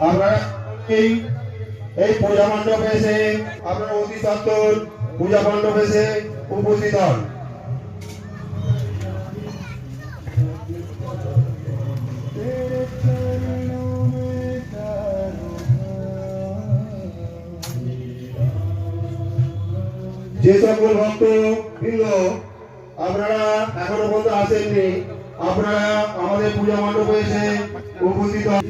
আপনারা এই এই পূজা মণ্ডপে এসে আপনারা অতি সত্তর পূজা মণ্ডপে এসে উপস্থিত হন। যে সকল ভক্ত বৃন্দ আপনারা এখনো পর্যন্ত আসেননি আপনারা আমাদের পূজা মণ্ডপে এসে উপস্থিত হন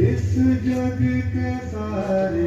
इस जग के सारे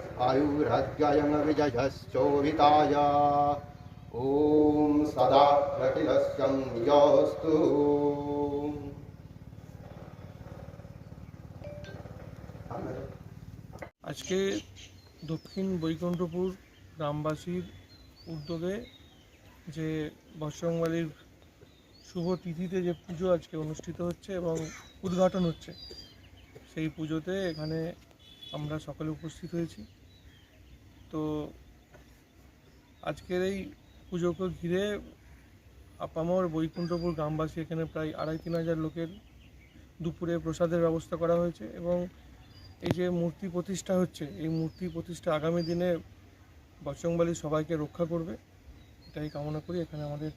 ब्रह्मारूढत्यायङ्स्ते आयुश्चयम् आयुरद्ययं विजयश्चोभिताय ॐ सदा अखिलस्यं योऽस्तु আজকে দক্ষিণ বৈকুণ্ঠপুর গ্রামবাসীর উদ্যোগে যে বর্ষংবালির শুভ তিথিতে যে পুজো আজকে অনুষ্ঠিত হচ্ছে এবং উদ্ঘাটন হচ্ছে সেই পুজোতে এখানে আমরা সকলে উপস্থিত হয়েছি তো আজকের এই পুজোকে ঘিরে আপামর বৈকুণ্ঠপুর গ্রামবাসী এখানে প্রায় আড়াই তিন হাজার লোকের দুপুরে প্রসাদের ব্যবস্থা করা হয়েছে এবং এই যে মূর্তি প্রতিষ্ঠা হচ্ছে, এই মূর্তি প্রতিষ্ঠা আগামী দিনে বজরংবলী সবাইকে রক্ষা করবে। এটাই কামনা করি। এখানে আমাদের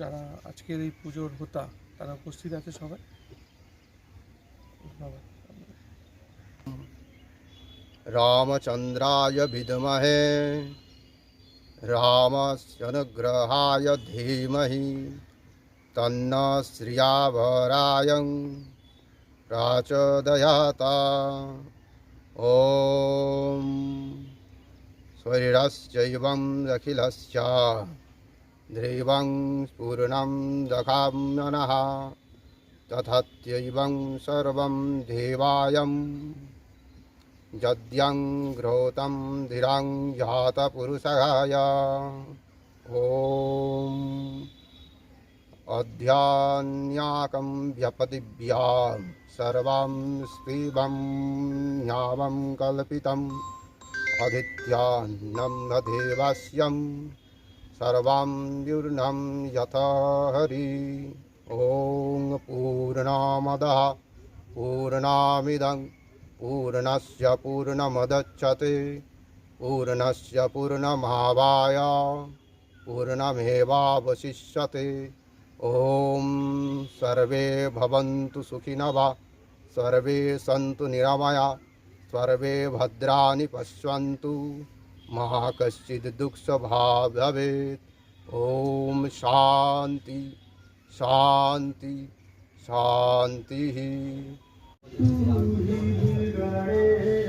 যারা আজকের এই পুজোর হোতা, তারা উপস্থিত আছে সবাই। रामचन्द्राय विद्महे रामस्यनुग्रहाय धीमहि तन्न श्रियाभरायं प्राचोदयाता ॐ स्वरिरश्चैवम् अखिलस्य ध्रुवं पूर्णं दखाम्यनः तथत्यैवं सर्वं देवायम् यद्यं घ्रोतं धीरां जातपुरुषाय ॐ अध्यान्याकं व्यपदिभ्यां सर्वं स्तीवं न्यामं कल्पितम् अदित्यान्नं देवस्यं सर्वं यथा हरि। ॐ पूर्णामदः, पूर्णामिदं। पूर्णस्य पूर्णमदच्छते पूर्णस्य पूर्णमावाय पूर्णमेवावशिष्यते ॐ सर्वे भवन्तु सुखिनः सर्वे सन्तु निरामया सर्वे भद्राणि पश्यन्तु मा कश्चित् दुःखभाग् भवेत् ॐ शान्ति शान्ति शान्तिः サンドウィッチングアイス